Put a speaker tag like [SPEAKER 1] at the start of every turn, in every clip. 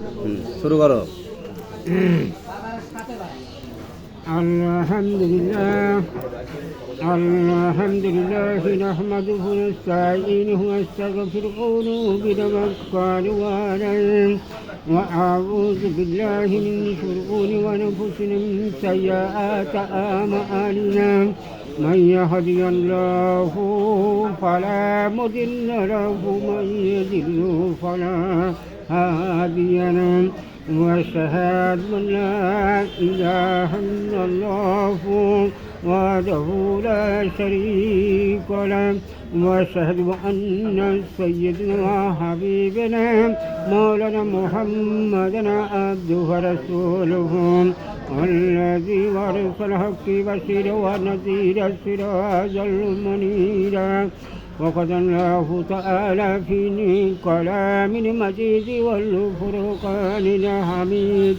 [SPEAKER 1] হুম, শুরু করো
[SPEAKER 2] الحمد لله الحمد لله نحمده ونستعينه ونستغفره بتوكل عليه وأعوذ بالله من شرور أنفسنا من سيئات أعمالنا من يهدي الله فلا مضل له من يضل فلا هادي له وأشهد أن لا إله إلا الله وحده لا شريك له وأشهد أن سيدنا وحبيبنا مولانا محمدا عبده ورسوله الذي ورث الحق بشيرا ونذيرا سراجا منيرا وقد الله تعالى في كلام المجيد والفرقان الحميد.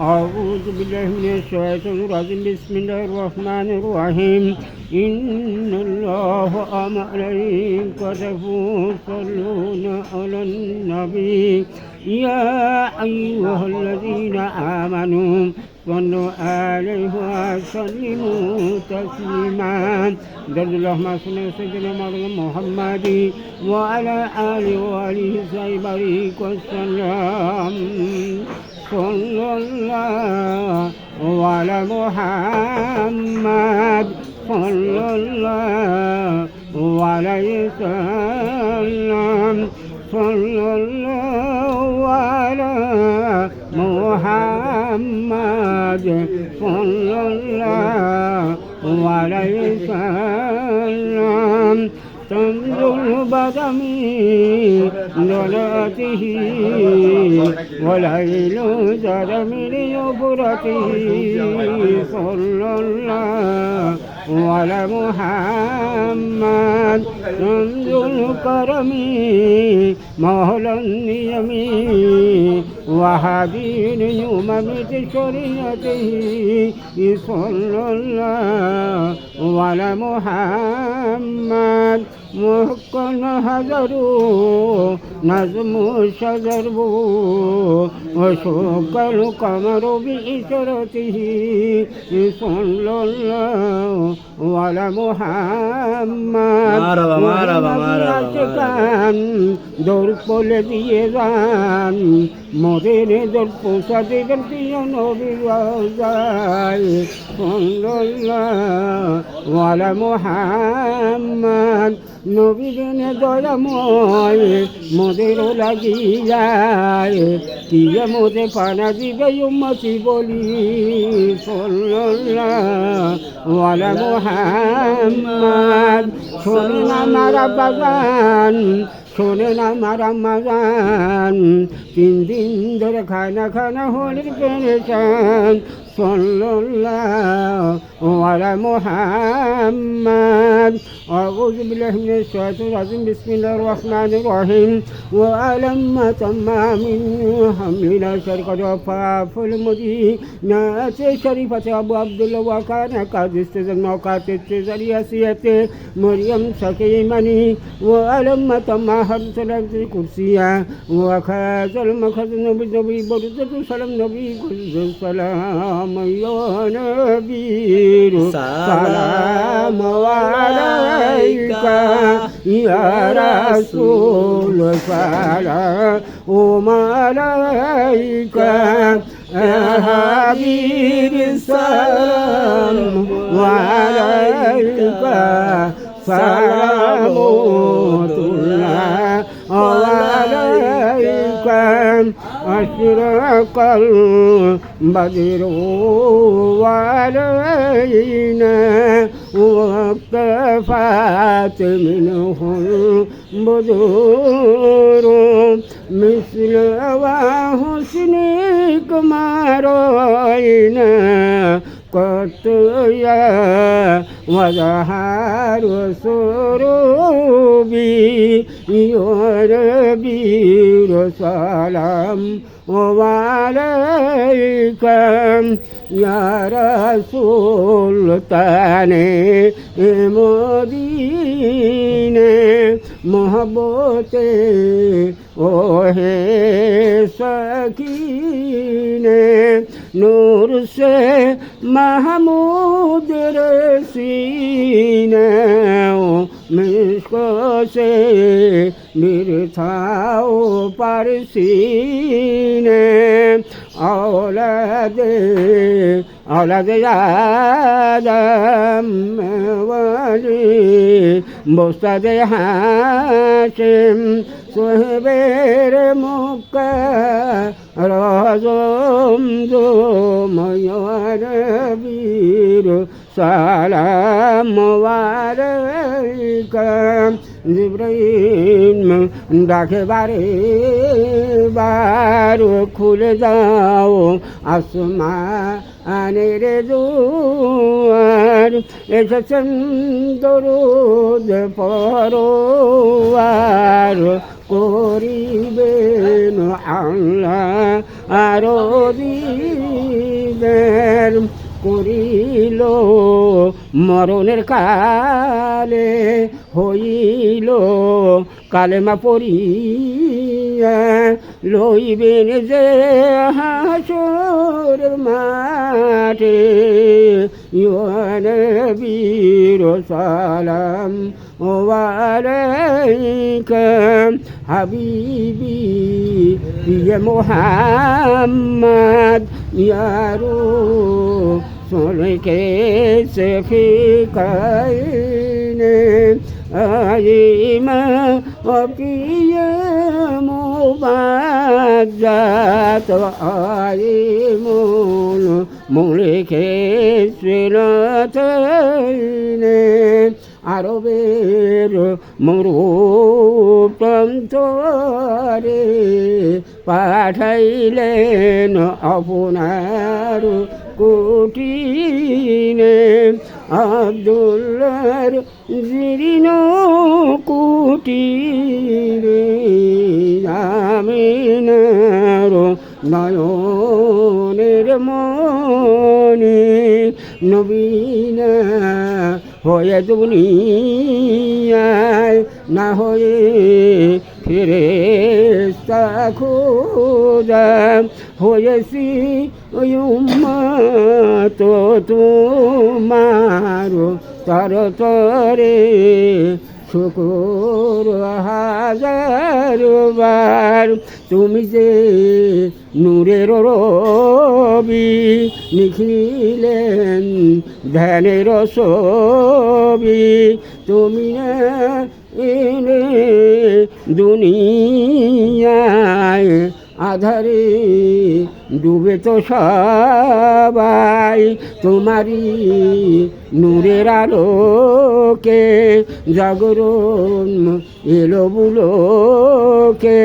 [SPEAKER 2] أعوذ بالله من الشيطان الرجيم. بسم الله الرحمن الرحيم. إن الله وملائكته يصلون على النبي. يا أيها الذين آمنوا صلوا عليه وسلموا تسليما. درد اللهم صل على سيدنا مولانا محمد وعلى آله وآله وصحبه وسلم صلى الله على محمد. صلى الله عليه وسلم. صلى الله محمد صلى الله عليه وسلم تنزل بدمي دلاته وليل زرم ليبرته صلى الله على محمد تنزل كرمي مهلا يمين وحبيل يوم بشريته صلى الله على محمد محكم هدروا نظم الشجر وشق القمر بإشرته صلى الله على محمد
[SPEAKER 1] مرحبا مرحبا
[SPEAKER 2] مرحبا دور قلبي দিয়ে মোদের দর পোষা দেবেন ওয়ালা মোহাম্মদ। নবী দেনে দয়াময় মোদের লাগি যায় কি মোদে পানা দিবে উম্মতি বলি। ওয়ালা মোহাম্মদ। শোনেন আমার মাগান তিন দিন ধরে খানা খানা হলির পেরেছেন صلى الله على محمد أعوذ بالله من الشيطان الرجيم بسم الله الرحمن الرحيم ولما تم من حملنا شركة وفاف المدينة شريفة أبو عبد الله وكان قد استزن وقات التزريسية مريم سكيمني ولما تم حمسنا الكرسية وكاز المخزن بالنبي برزة سلام نبي كل سلام সালাম নবীর সালাম আলাইকা ইয়া রাসূল সালাম আলাইকা হাবিব সালাম أشرق البدر وعلينا واقتفت منه البدور مثل وحسنك ما رأينا قط يا وزهار سروبي يا نبي سلام وعليك يا رسول تاني মহবতে ও হে সকিনে নূর সে মাহমুদ রে সিনে, ও মিশক সে মির্থাও পারসিনে, আওলাদে على ذي آدم ولي مستدي حاشم صهبير مكة رازم دوم يواربير سلام عليكم জিব্রাইল ডাকে বারে খুলে যাও আসমা আনের দুয়ার এসেছেন দরুদ পরোয়ার। করিবেন আল্লাহ আরও দিবেন করিল মরণের কালে হইল, কালেমা পড়িয়া লইবেন যে হাসর মাঠে। ইয়ন বীর সালাম ওয়ালাইকুম হাবিবি ইয়ে মোহাম্মদ ইয়ারো সোলকে সফিকাইনে আইমা অপিয়ে মোবাজাত আইমুল মুলিকে সিলতাইনে আরবের মরু প্রান্তরে পাঠাইলেন আপনার কুটিনে আবদুল্লার জিরিন কুটিরে আমিনার নয়নের মনে নবীনা হয়ে দুনিয়ায় না হয়ে ফিরে খোদা হয়েছি তো তোমার তর তরে। শুকুর হাজার বার তুমি যে নূরের রবি নিখিলেন ধ্যানের ছবি, তুমি দুনিয়ায় আধারে ডুবে তো সবাই। তোমারই নূরের আলোকে জাগরণ এলো বুলোকে।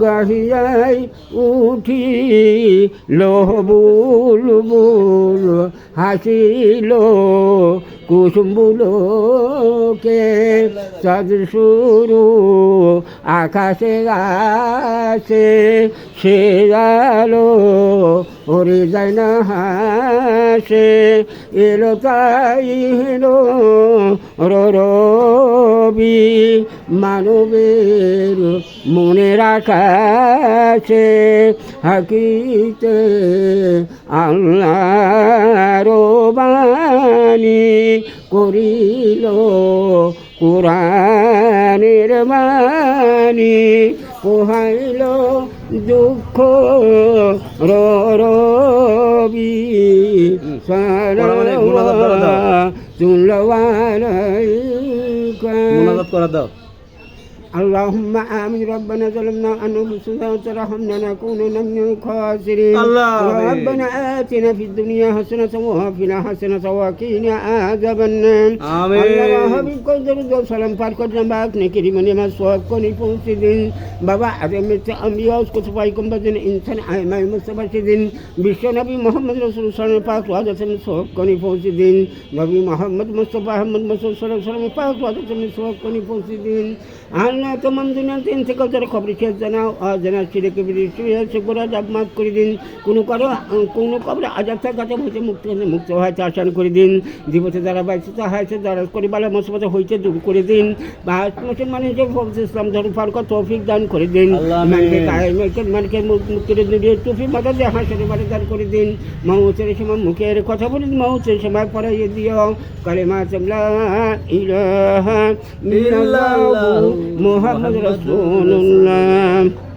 [SPEAKER 2] গাহিয়াই উঠি লোহ বুলবুল, হাসিল কুসুম বুলোকে। চাঁদ শুরু, আকাশে গাছে সে আলো ওরে যায় না হাসে, এলো তাই এলো রবি মানবের মনের আকাশে, হাকিতে আল্লাহ বাণী করিল কোরআনের বাণী। পোহাইল দুঃখ রবি
[SPEAKER 1] মানে দ্বারা দাও। করা দাও।
[SPEAKER 2] اللهم آمين ربنا ظلمنا أنفسنا وترحمنا نكونن من الخاسرين
[SPEAKER 1] الله آمين.
[SPEAKER 2] ربنا آتنا في الدنيا حسنة وفي الحسنة وقنا عذاب النار
[SPEAKER 1] آمين.
[SPEAKER 2] আল্লাহ হাবিব কদর সালাম পার করলাম বা আপনি কিরিমনি মা সব কোনি পৌঁছে দিন বাবা আরে মিতে আম্বিয়া উসকো সফাই কম বাজেন ইনসান আই মাই মুস্তাফা দিন বিশ্ব নবী মোহাম্মদ রাসূল সাল্লাল্লাহু পাক ওয়াজ আছেন সব কোনি পৌঁছে দিন নবী মোহাম্মদ মুস্তাফা আহমদ মুসল সাল্লাল্লাহু সাল্লাম পাক ওয়াজ আছেন সব কোনি পৌঁছে দিন আল্লাহ তোমাম দুনিয়া তিন থেকে তার খবর শেষ জানাও। করে মাফ করে দিন। কোনো কারও কোনো কবর কাছে হয়েছে মুক্ত মুক্ত হয়েছে আসান করে দিন। জীবতে যারা হয়েছে যারা মুসিবত হয়েছে দূর করে দিন। বা মুসলমান হিসেবে ফজল ইসলাম ধর্ম ফারুক তৌফিক দান করে দিন। মুক্তির দিয়ে মাথা দিয়ে হাসরে দান করে দিন। সময় মুখের কথা বলে মাউতের সময় পড়াইয়ে দিও। চামলা ইলাহা ইল্লাল্লাহু মুহাম্মদ রাসূলুল্লাহ